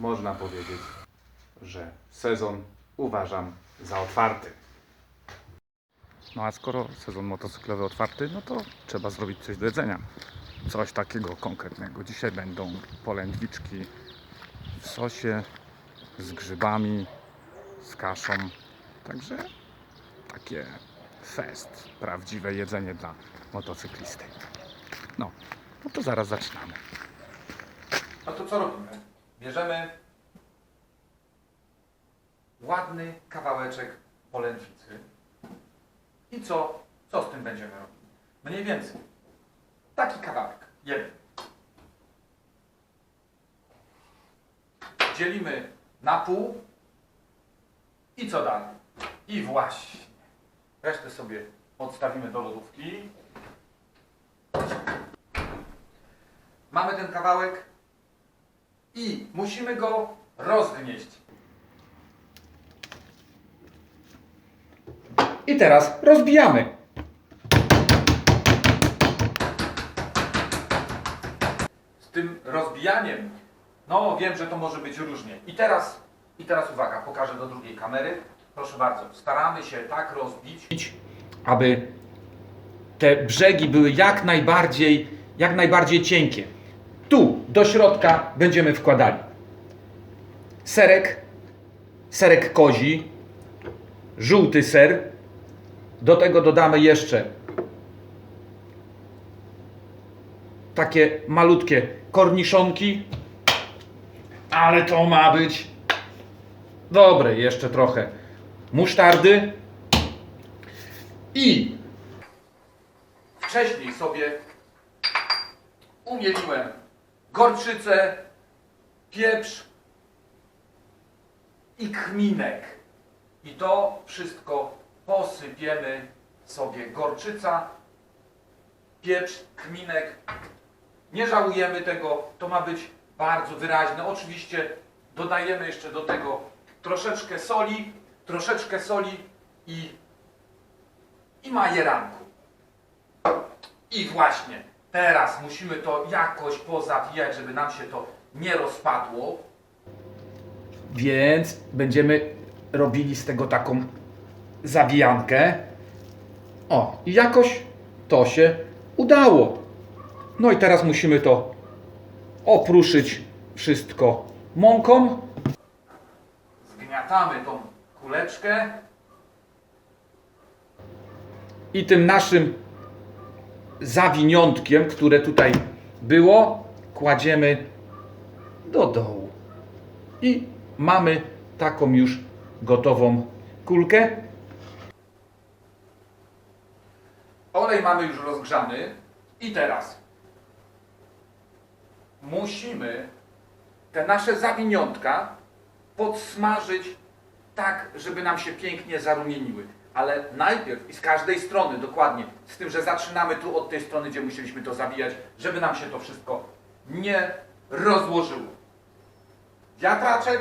można powiedzieć, że sezon uważam za otwarty. No a skoro sezon motocyklowy otwarty, no to trzeba zrobić coś do jedzenia. Coś takiego konkretnego. Dzisiaj będą polędwiczki w sosie, z grzybami, z kaszą. Także takie fest, prawdziwe jedzenie dla motocyklisty. No, no to zaraz zaczynamy. No to co robimy? Bierzemy ładny kawałeczek polędwicy. I co? Co z tym będziemy robić? Mniej więcej. Taki kawałek. Jeden. Dzielimy na pół. I co dalej? I właśnie. Resztę sobie odstawimy do lodówki. Mamy ten kawałek i musimy go rozgnieść. I teraz rozbijamy. Z tym rozbijaniem, no wiem, że to może być różnie. I teraz, i teraz uwaga, pokażę do drugiej kamery. Proszę bardzo, staramy się tak rozbić, aby te brzegi były jak najbardziej, jak najbardziej cienkie. Do środka będziemy wkładali serek, serek kozi, żółty ser. Do tego dodamy jeszcze takie malutkie korniszonki. Ale to ma być dobre, jeszcze trochę musztardy. I Wcześniej sobie umieliłem gorczycę, pieprz i kminek. I to wszystko posypiemy sobie gorczyca, pieprz, kminek. Nie żałujemy tego, to ma być bardzo wyraźne. Oczywiście dodajemy jeszcze do tego troszeczkę soli, troszeczkę soli i, i majeranku. I właśnie, teraz musimy to jakoś pozawijać, żeby nam się to nie rozpadło. Więc będziemy robili z tego taką zawijankę. O, i jakoś to się udało. No i teraz musimy to opruszyć wszystko mąką. Zgniatamy tą kuleczkę. I tym naszym zawiniątkiem, które tutaj było, kładziemy do dołu. I mamy taką już gotową kulkę. Olej mamy już rozgrzany. I teraz musimy te nasze zawiniątka podsmażyć tak, żeby nam się pięknie zarumieniły. Ale najpierw i z każdej strony dokładnie, z tym, że zaczynamy tu od tej strony, gdzie musieliśmy to zabijać, żeby nam się to wszystko nie rozłożyło. Wiatraczek.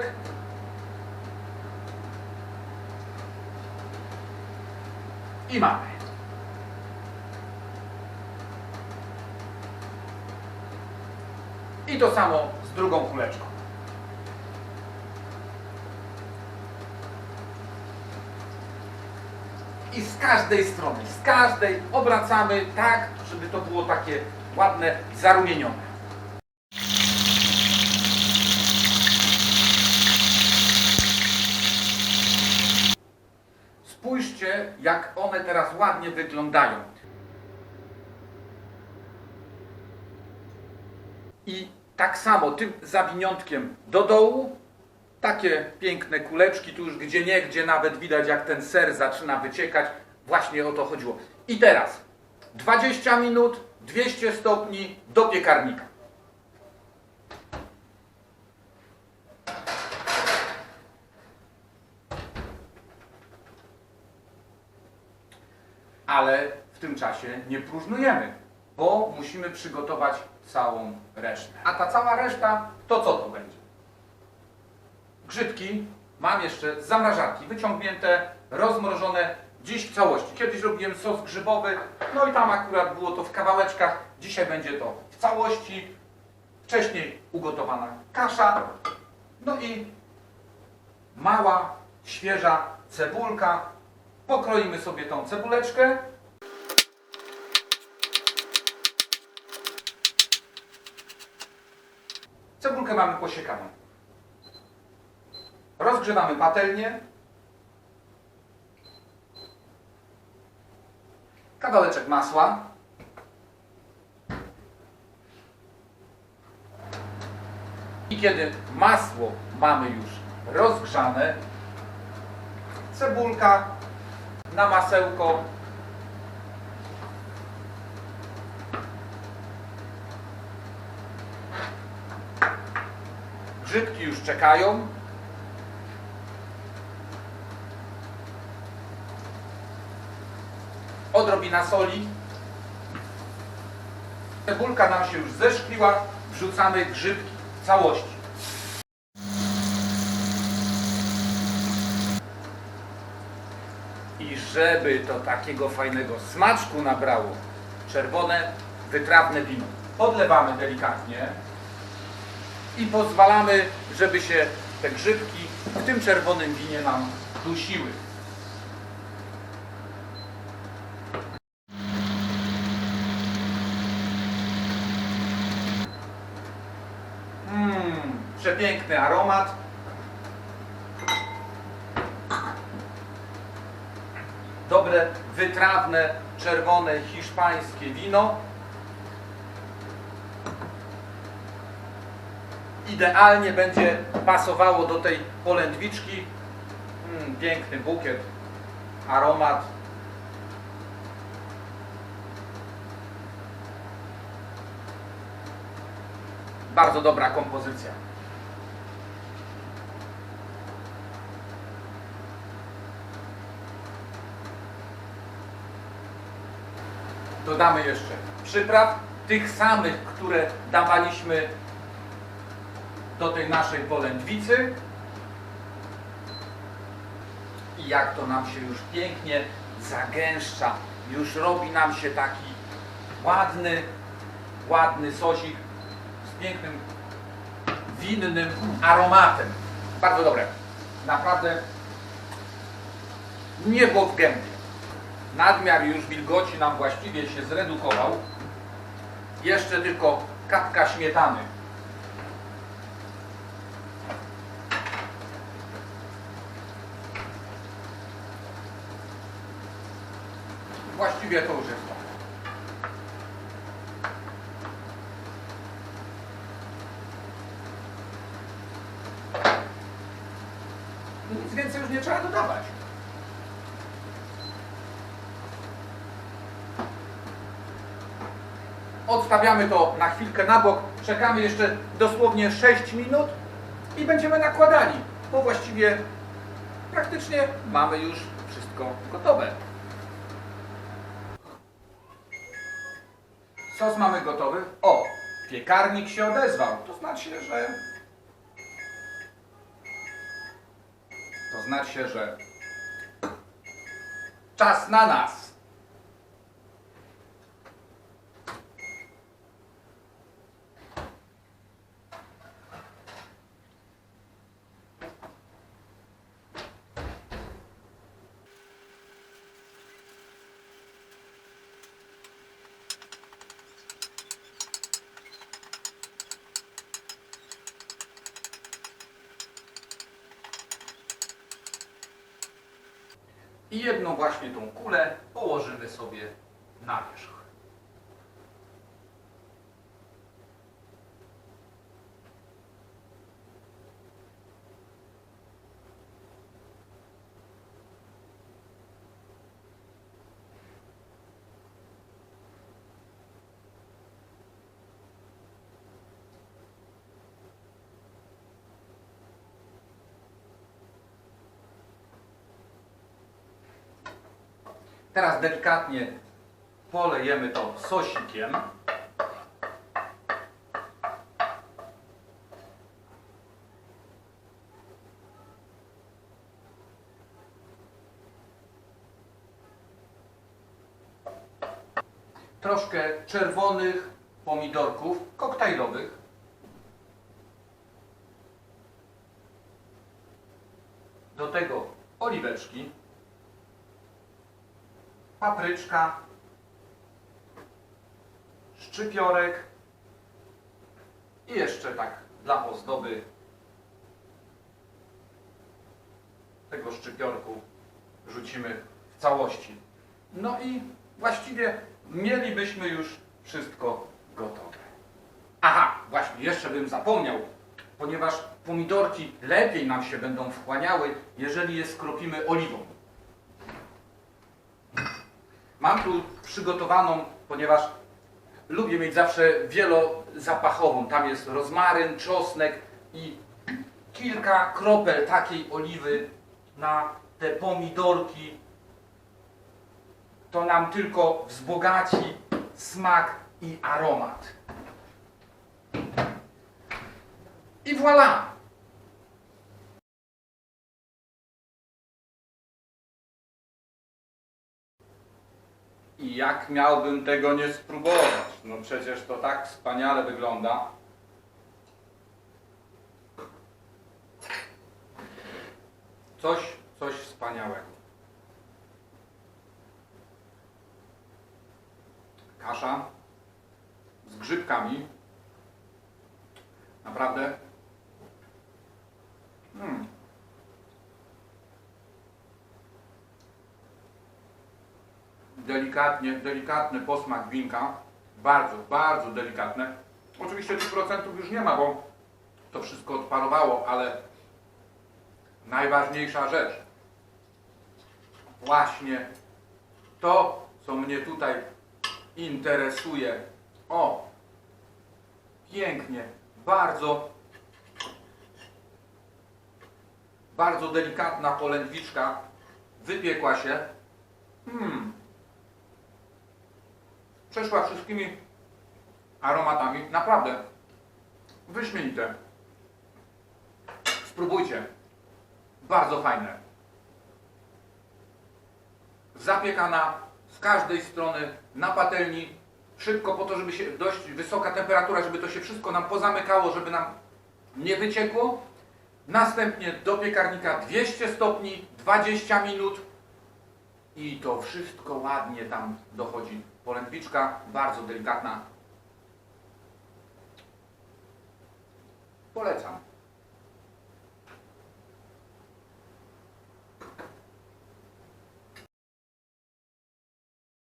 I mamy. I to samo z drugą kuleczką. I z każdej strony, z każdej obracamy tak, żeby to było takie ładne, zarumienione. Spójrzcie, jak one teraz ładnie wyglądają. I tak samo tym zawiniątkiem do dołu, takie piękne kuleczki, tu już gdzie nie, gdzie nawet widać jak ten ser zaczyna wyciekać. Właśnie o to chodziło. I teraz 20 minut, 200 stopni do piekarnika. Ale w tym czasie nie próżnujemy, bo musimy przygotować całą resztę. A ta cała reszta, to co to będzie? Grzybki mam jeszcze z zamrażarki, wyciągnięte, rozmrożone dziś w całości. Kiedyś robiłem sos grzybowy, no i tam akurat było to w kawałeczkach. Dzisiaj będzie to w całości. Wcześniej ugotowana kasza No i mała, świeża cebulka. Pokroimy sobie tą cebuleczkę. Cebulkę mamy posiekaną. Rozgrzewamy patelnię. Kawałeczek masła. I kiedy masło mamy już rozgrzane, cebulka na masełko. Grzybki już czekają. Odrobina soli. Cebulka nam się już zeszkliła. Wrzucamy grzybki w całości. I żeby to takiego fajnego smaczku nabrało, czerwone, wytrawne wino. Podlewamy delikatnie i pozwalamy, żeby się te grzybki w tym czerwonym winie nam dusiły. Przepiękny aromat. Dobre, wytrawne, czerwone, hiszpańskie wino. Idealnie będzie pasowało do tej polędwiczki. Mm, piękny bukiet, aromat. Bardzo dobra kompozycja. Dodamy jeszcze przypraw, tych samych, które dawaliśmy do tej naszej polędwicy. I jak to nam się już pięknie zagęszcza, już robi nam się taki ładny, ładny sosik z pięknym, winnym aromatem. Bardzo dobre. Naprawdę niebo w gębie. Nadmiar już wilgoci nam właściwie się zredukował. Jeszcze tylko kapka śmietany. Właściwie to już jest to. Nic więcej już nie trzeba dodawać. Odstawiamy to na chwilkę na bok, czekamy jeszcze dosłownie 6 minut i będziemy nakładali, bo właściwie praktycznie mamy już wszystko gotowe. Sos mamy gotowy. O, piekarnik się odezwał. To znaczy, że. To znaczy, że. Czas na nas. I jedną właśnie tą kulę położymy sobie na wierzch. Teraz delikatnie polejemy to sosikiem. Troszkę czerwonych pomidorków koktajlowych. Do tego oliweczki, papryczka, szczypiorek i jeszcze tak dla ozdoby tego szczypiorku rzucimy w całości. No i właściwie mielibyśmy już wszystko gotowe. Aha, właśnie, jeszcze bym zapomniał, ponieważ pomidorki lepiej nam się będą wchłaniały, jeżeli je skropimy oliwą. Mam tu przygotowaną, ponieważ lubię mieć zawsze wielozapachową. Tam jest rozmaryn, czosnek i kilka kropel takiej oliwy na te pomidorki. To nam tylko wzbogaci smak i aromat. I voilà! I jak miałbym tego nie spróbować? No przecież to tak wspaniale wygląda. Coś, coś wspaniałego. Kasza z grzybkami. Naprawdę. Mm. Delikatnie, delikatny posmak winka. Bardzo, bardzo delikatne. Oczywiście tych procentów już nie ma, bo to wszystko odparowało, ale najważniejsza rzecz. Właśnie to, co mnie tutaj interesuje. O, pięknie, bardzo, bardzo delikatna polędwiczka wypiekła się. Hmm. Przeszła wszystkimi aromatami. Naprawdę wyśmienite. Spróbujcie. Bardzo fajne. Zapiekana z każdej strony na patelni. Szybko po to, żeby się dość wysoka temperatura, żeby to się wszystko nam pozamykało, żeby nam nie wyciekło. Następnie do piekarnika 200 stopni, 20 minut i to wszystko ładnie tam dochodzi. Polędwiczka bardzo delikatna. Polecam.